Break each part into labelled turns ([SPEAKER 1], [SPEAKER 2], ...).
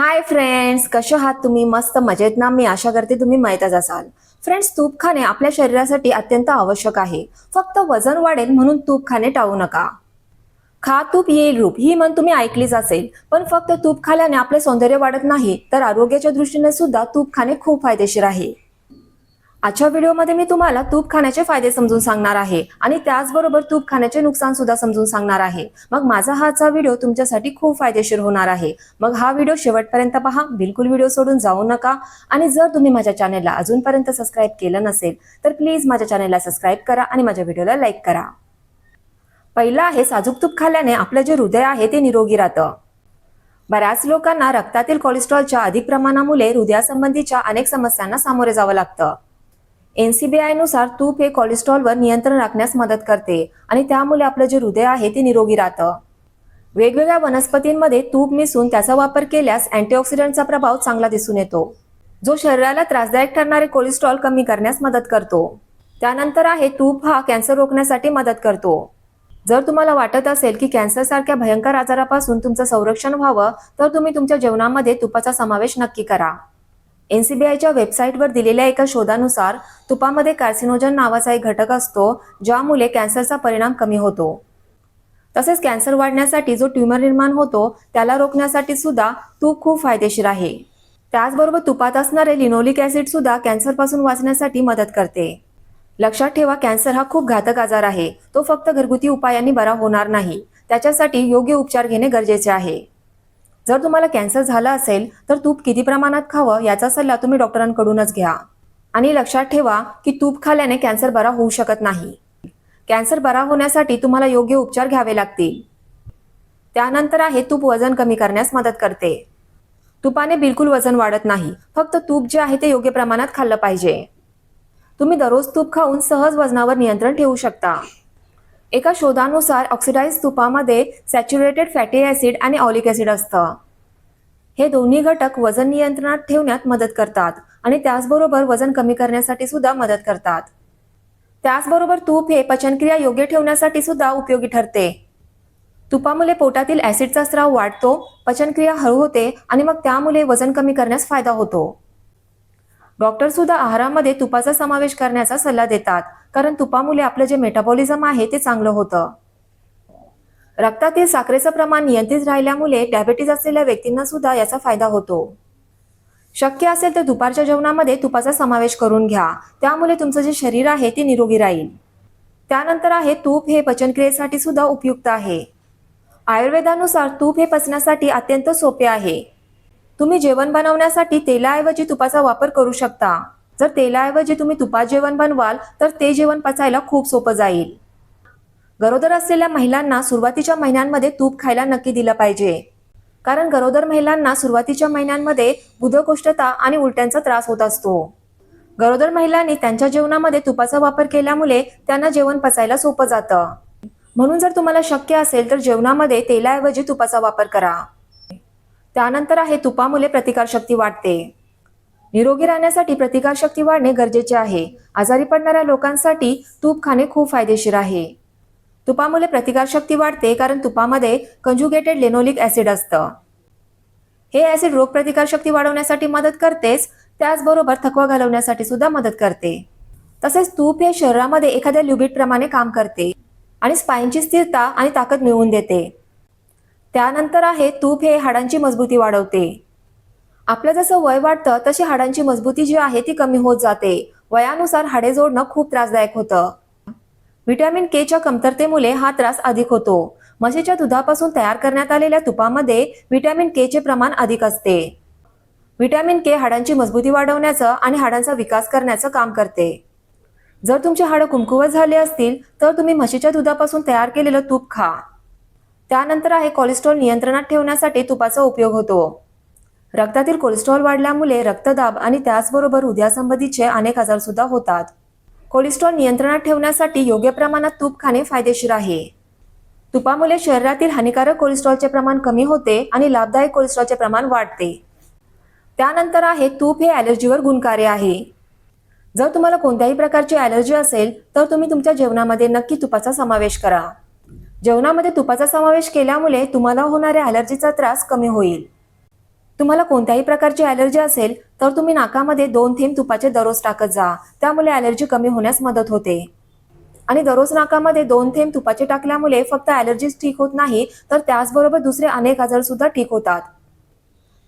[SPEAKER 1] Hi friends कसे आहात तुम्ही? मस्त मजेत ना? मी आशा करते तुम्ही माहीतच असाल. फ्रेंड्स तूप खाणे आपल्या शरीरासाठी अत्यंत आवश्यक आहे. फक्त वजन वाढेल म्हणून तूप खाणे टाळू नका. खा तूप येईल रूप. ही म्हण तुम्ही ऐकलीच असेल. पण फक्त तूप खाल्याने आपले सौंदर्य वाढत नाही तर आरोग्याच्या दृष्टीने सुद्धा तूप खाणे खूप फायदेशीर आहे. आजच्या व्हिडिओमध्ये मी तुम्हाला तूप खाण्याचे फायदे समजून सांगणार आहे आणि त्याचबरोबर तूप खाण्याचे नुकसान सुद्धा समजून सांगणार आहे. मग माझा हा व्हिडिओ तुमच्यासाठी खूप फायदेशीर होणार आहे. मग हा व्हिडिओ शेवटपर्यंत पहा बिलकुल व्हिडिओ सोडून जाऊ नका. आणि जर तुम्ही माझ्या चॅनेलला अजूनपर्यंत सबस्क्राईब केलं नसेल तर प्लीज माझ्या चॅनेलला सबस्क्राईब करा आणि माझ्या व्हिडिओला लाईक करा. पहिलं आहे साजूक तूप खाल्ल्याने आपलं जे हृदय आहे ते निरोगी राहतं. बऱ्याच लोकांना रक्तातील कोलेस्ट्रॉलच्या अधिक प्रमाणामुळे हृदयासंबंधीच्या अनेक समस्यांना सामोरे जावं लागतं. एनसीबीआयनुसार तूप हे कोलेस्ट्रॉलवर नियंत्रण राखण्यास मदत करते आणि त्यामुळे आपलं जे हृदय आहे ते निरोगी राहतं. वेगवेगळ्या वनस्पतींमध्ये तूप मिसळून त्याचा वापर केल्यास अँटीऑक्सिडंटचा प्रभाव चांगला दिसून येतो जो शरीराला त्रासदायक ठरणारे कोलेस्ट्रॉल कमी करण्यास मदत करतो. त्यानंतर आहे तूप हा कॅन्सर रोखण्यासाठी मदत करतो. जर तुम्हाला वाटत असेल की कॅन्सर सारख्या भयंकर आजारापासून तुमचं संरक्षण व्हावं तर तुम्ही तुमच्या जेवणामध्ये तुपाचा समावेश नक्की करा. एनसीबीआयच्या वेबसाईटवर दिलेल्या एका शोधानुसार तुपामध्ये कार्सिनोजन नावाचा एक घटक असतो ज्यामुळे कॅन्सरचा परिणाम कमी होतो. तसेच कॅन्सर वाढण्यासाठी जो ट्यूमर निर्माण होतो त्याला रोखण्यासाठी सुद्धा तूप खूप फायदेशीर आहे. त्याचबरोबर तुपात असणारे लिनोलिक ऍसिड सुद्धा कॅन्सरपासून वाचण्यासाठी मदत करते. लक्षात ठेवा कॅन्सर हा खूप घातक आजार आहे. तो फक्त घरगुती उपायांनी बरा होणार नाही. त्याच्यासाठी योग्य उपचार घेणे गरजेचे आहे. जर तुम्हाला कॅन्सर झाला असेल तर तूप किती प्रमाणात खावं याचा सल्ला तुम्ही डॉक्टरांकडूनच घ्या. आणि लक्षात ठेवा की तूप खाल्ल्याने कॅन्सर बरा होऊ शकत नाही. कॅन्सर बरा होण्यासाठी तुम्हाला योग्य उपचार घ्यावे लागतील. त्यानंतर आहे तूप वजन कमी करण्यास मदत करते. तुपाने बिलकुल वजन वाढत नाही. फक्त तूप जे आहे ते योग्य प्रमाणात खाल्लं पाहिजे. तुम्ही दररोज तूप खाऊन सहज वजनावर नियंत्रण ठेवू शकता. एका शोधानुसार ऑक्सिडाइज तुपामध्ये सॅच्युरेटेड फॅटी ॲसिड आणि ऑलिक ॲसिड असतं. हे दोन्ही घटक वजन नियंत्रणात ठेवण्यात मदत करतात आणि त्याचबरोबर वजन कमी करण्यासाठी सुद्धा मदत करतात. त्याचबरोबर तूप हे पचनक्रिया योग्य ठेवण्यासाठी सुद्धा उपयोगी ठरते. तुपामुळे पोटातील ॲसिडचा स्राव वाढतो पचनक्रिया हळू होते आणि मग त्यामुळे वजन कमी करण्यास फायदा होतो. डॉक्टर सुद्धा आहारामध्ये तुपाचा समावेश करण्याचा सल्ला देतात कारण तुपामुळे आपलं जे मेटाबॉलिझम आहे ते चांगलं होतं. रक्तातील साखरेचं प्रमाण नियंत्रित राहिल्यामुळे डायबेटीज असलेल्या व्यक्तींना सुद्धा याचा फायदा होतो. शक्य असेल तर दुपारच्या जेवणामध्ये तुपाचा समावेश करून घ्या. त्यामुळे तुमचं जे शरीर आहे ते निरोगी राहील. त्यानंतर आहे तूप हे पचनक्रियेसाठी सुद्धा उपयुक्त आहे. आयुर्वेदानुसार तूप हे पचण्यासाठी अत्यंत सोपे आहे. तुम्ही जेवण बनवण्यासाठी तेलाऐवजी तुपाचा वापर करू शकता. जर तेलाऐवजी तुम्ही तुपात जेवण बनवाल तर ते जेवण पचायला खूप सोपं जाईल. गरोदर असलेल्या महिलांना सुरुवातीच्या महिन्यांमध्ये तूप खायला नक्की दिलं पाहिजे. कारण गरोदर महिलांना सुरुवातीच्या महिन्यांमध्ये बुधकोष्ठता आणि उलट्यांचा त्रास होत असतो. गरोदर महिलांनी त्यांच्या जेवणामध्ये तुपाचा वापर केल्यामुळे त्यांना जेवण पचायला सोपं जातं. म्हणून जर तुम्हाला शक्य असेल तर जेवणामध्ये तेलाऐवजी तुपाचा वापर करा. त्यानंतर आहे तुपामुळे प्रतिकारशक्ती वाढते. निरोगी राहण्यासाठी प्रतिकारशक्ती वाढणे गरजेचे आहे. आजारी पडणाऱ्या लोकांसाठी तूप खाणे खूप फायदेशीर आहे. तुपामुळे प्रतिकारशक्ती वाढते कारण तुपामध्ये कंजुगेटेड लेनोलिक ॲसिड असतं. हे ॲसिड रोगप्रतिकारशक्ती वाढवण्यासाठी मदत करतेच त्याचबरोबर थकवा घालवण्यासाठी सुद्धा मदत करते. तसेच तूप हे शरीरामध्ये एखाद्या ल्युबिट प्रमाणे काम करते आणि स्पाईनची स्थिरता आणि ताकद मिळवून देते. त्यानंतर आहे तूप हे हाडांची मजबूती वाढवते. आपलं जसं वय वाढतं तशी हाडांची मजबूती जी आहे ती कमी होत जाते. वयानुसार हाडे जोडणं खूप त्रासदायक होतं. व्हिटॅमिन केच्या कमतरतेमुळे हा त्रास अधिक होतो. म्हशीच्या दुधापासून तयार करण्यात आलेल्या तुपामध्ये व्हिटॅमिन केचे प्रमाण अधिक असते. व्हिटॅमिन के हाडांची मजबूती वाढवण्याचं आणि हाडांचा विकास करण्याचं काम करते. जर तुमचे हाडं कुमकुवत झाले असतील तर तुम्ही म्हशीच्या दुधापासून तयार केलेलं तूप खा. त्यानंतर आहे कोलेस्ट्रॉल नियंत्रणात ठेवण्यासाठी तुपाचा उपयोग होतो. रक्तातील कोलेस्ट्रॉल वाढल्यामुळे रक्तदाब आणि त्याचबरोबर हृदयासंबंधीचे अनेक आजार सुद्धा होतात. कोलेस्ट्रॉल नियंत्रणात ठेवण्यासाठी योग्य प्रमाणात तूप खाणे फायदेशीर आहे. तुपामुळे शरीरातील हानिकारक कोलेस्ट्रॉलचे प्रमाण कमी होते आणि लाभदायक कोलेस्ट्रॉलचे प्रमाण वाढते. त्यानंतर आहे तूप हे ॲलर्जीवर गुणकार्य आहे. जर तुम्हाला कोणत्याही प्रकारची ॲलर्जी असेल तर तुम्ही तुमच्या जेवणामध्ये नक्की तुपाचा समावेश करा. जेवणामध्ये तुपाचा समावेश केल्यामुळे तुम्हाला होणाऱ्या ॲलर्जीचा त्रास कमी होईल. तुम्हाला कोणत्याही प्रकारची ॲलर्जी असेल तर तुम्ही नाकामध्ये दोन थेंब तुपाचे दररोज टाकत जा. त्यामुळे ॲलर्जी कमी होण्यास मदत होते. आणि दररोज नाकामध्ये दोन थेंब तुपाचे टाकल्यामुळे फक्त ॲलर्जीच ठीक होत नाही तर त्याचबरोबर दुसरे अनेक आजार सुद्धा ठीक होतात.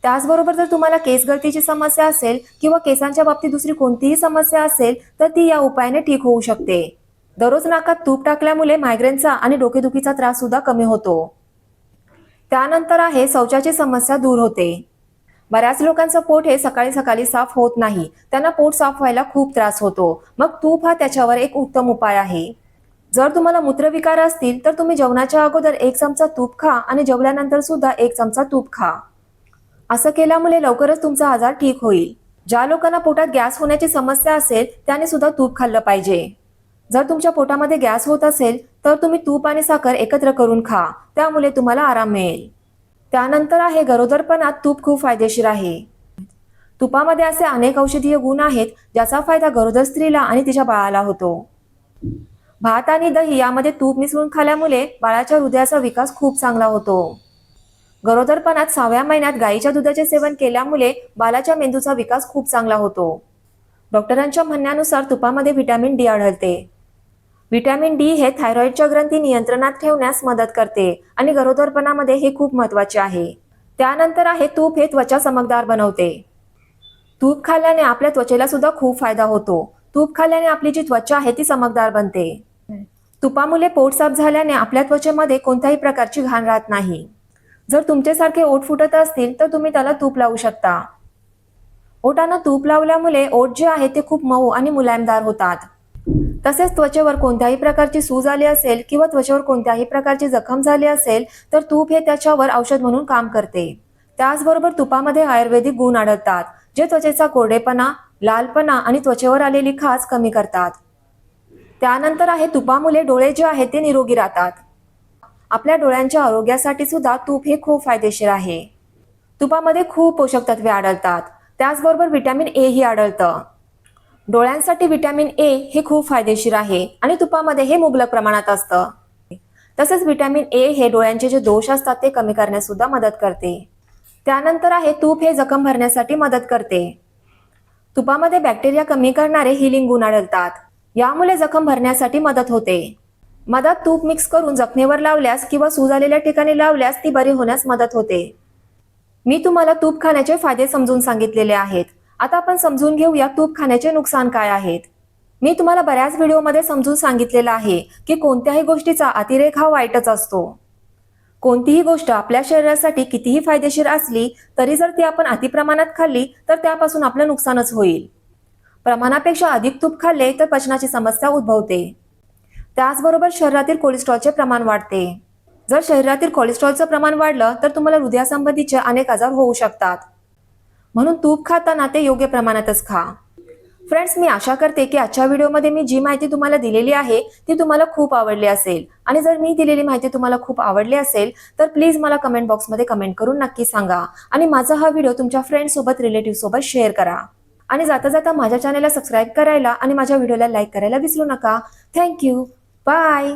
[SPEAKER 1] त्याचबरोबर जर तुम्हाला केस गळतीची समस्या असेल किंवा केसांच्या बाबतीत दुसरी कोणतीही समस्या असेल तर ती या उपायाने ठीक होऊ शकते. दररोज नाकात तूप टाकल्यामुळे मायग्रेनचा आणि डोकेदुखीचा त्रास सुद्धा कमी होतो. त्यानंतर आहे शौचाची समस्या दूर होते. बऱ्याच लोकांचं पोट हे सकाळी सकाळी साफ होत नाही. त्यांना पोट साफ व्हायला खूप त्रास होतो. मग तूप हा त्याच्यावर एक उत्तम उपाय आहे. जर तुम्हाला मूत्रविकार असतील तर तुम्ही जेवणाच्या अगोदर एक चमचा तूप खा आणि जेवल्यानंतर सुद्धा एक चमचा तूप खा. असं केल्यामुळे लवकरच तुमचा आजार ठीक होईल. ज्या लोकांना पोटात गॅस होण्याची समस्या असेल त्याने सुद्धा तूप खाल्लं पाहिजे. जर तुमच्या पोटामध्ये गॅस होत असेल तर तुम्ही तूप आणि साखर एकत्र करून खा. त्यामुळे तुम्हाला आराम मिळेल. त्यानंतर आहे गरोदरपणात तूप खूप फायदेशीर आहे. तुपामध्ये असे अनेक औषधीय गुण आहेत ज्याचा फायदा गरोदर स्त्रीला आणि तिच्या बाळाला होतो. भात आणि दही यामध्ये तूप मिसळून खाल्यामुळे बाळाच्या हृदयाचा विकास खूप चांगला होतो. गरोदरपणात सहाव्या महिन्यात गाईच्या दुधाचे सेवन केल्यामुळे बालाच्या मेंदूचा विकास खूप चांगला होतो. डॉक्टरांच्या म्हणण्यानुसार तुपामध्ये व्हिटॅमिन डी आढळते. व्हिटॅमिन डी हे थायरॉईडच्या ग्रंथी नियंत्रणात ठेवण्यास मदत करते आणि गरोदरपणामध्ये हे खूप महत्त्वाचे आहे. त्यानंतर आहे तूप हे त्वचा चमकदार बनवते. तूप खाल्ल्याने आपल्या त्वचेला सुद्धा खूप फायदा होतो. तूप खाल्ल्याने आपली जी त्वचा आहे ती चमकदार बनते. तुपामुळे पोट साफ झाल्याने आपल्या त्वचेमध्ये कोणत्याही प्रकारची घाण राहत नाही. जर तुमच्यासारखे ओठ फुटत असतील तर तुम्ही त्याला तूप लावू शकता. ओटांना तूप लावल्यामुळे ओठ जे आहे ते खूप मऊ आणि मुलायमदार होतात. तसेच त्वचेवर कोणत्याही प्रकारची सूज आली असेल किंवा त्वचेवर कोणत्याही प्रकारची जखम झाली असेल तर तूप हे त्याच्यावर औषध म्हणून काम करते. त्याचबरोबर तुपामध्ये आयुर्वेदिक गुण आढळतात जे त्वचेचा कोरडेपणा लालपणा आणि त्वचेवर आलेली खाज कमी करतात. त्यानंतर आहे तुपामुळे डोळे जे आहेत ते निरोगी राहतात. आपल्या डोळ्यांच्या आरोग्यासाठी सुद्धा तूप हे खूप फायदेशीर आहे. तुपामध्ये खूप पोषक तत्वे आढळतात. त्याचबरोबर व्हिटॅमिन ए ही आढळतं. डोळ्यांसाठी व्हिटॅमिन ए हे खूप फायदेशीर आहे आणि तुपामध्ये हे मुबलक प्रमाणात असतं. तसेच विटॅमिन ए हे डोळ्यांचे जे दोष असतात ते कमी करण्यास सुद्धा मदत करते. त्यानंतर आहे तूप हे जखम भरण्यासाठी मदत करते. तुपामध्ये बॅक्टेरिया कमी करणारे हिलिंग गुण आढळतात. यामुळे जखम भरण्यासाठी मदत होते. मधात तूप मिक्स करून जखमेवर लावल्यास किंवा सूज आलेल्या ठिकाणी लावल्यास ती बरी होण्यास मदत होते. मी तुम्हाला तूप खाण्याचे फायदे समजून सांगितलेले आहेत. आता आपण समजून घेऊया तूप खाण्याचे नुकसान काय आहेत. मी तुम्हाला बऱ्याच व्हिडिओमध्ये समजून सांगितलेलं आहे की कोणत्याही गोष्टीचा अतिरेक हा वाईटच असतो. कोणतीही गोष्ट आपल्या शरीरासाठी कितीही फायदेशीर असली तरी जर ती आपण अतिप्रमाणात खाल्ली तर त्यापासून आपलं नुकसानच होईल. प्रमाणापेक्षा अधिक तूप खाल्ले तर पचनाची समस्या उद्भवते. त्याचबरोबर शरीरातील कोलेस्ट्रॉलचे प्रमाण वाढते. जर शरीरातील कोलेस्ट्रॉलचं प्रमाण वाढलं तर तुम्हाला हृदयासंबंधीचे अनेक आजार होऊ शकतात. म्हणून तूप खाताना ते योग्य प्रमाणातच खा. फ्रेंड्स मी आशा करते की आजच्या व्हिडिओमध्ये मी जी माहिती तुम्हाला दिलेली आहे ती तुम्हाला खूप आवडली असेल. आणि जर मी दिलेली माहिती तुम्हाला खूप आवडली असेल तर प्लीज मला कमेंट बॉक्समध्ये कमेंट करून नक्की सांगा. आणि माझा हा व्हिडिओ तुमच्या फ्रेंड्ससोबत रिलेटिव्ह शेअर करा. आणि जाता जाता माझ्या चॅनलला सबस्क्राईब करायला आणि माझ्या व्हिडिओला लाईक करायला विसरू नका. Thank you bye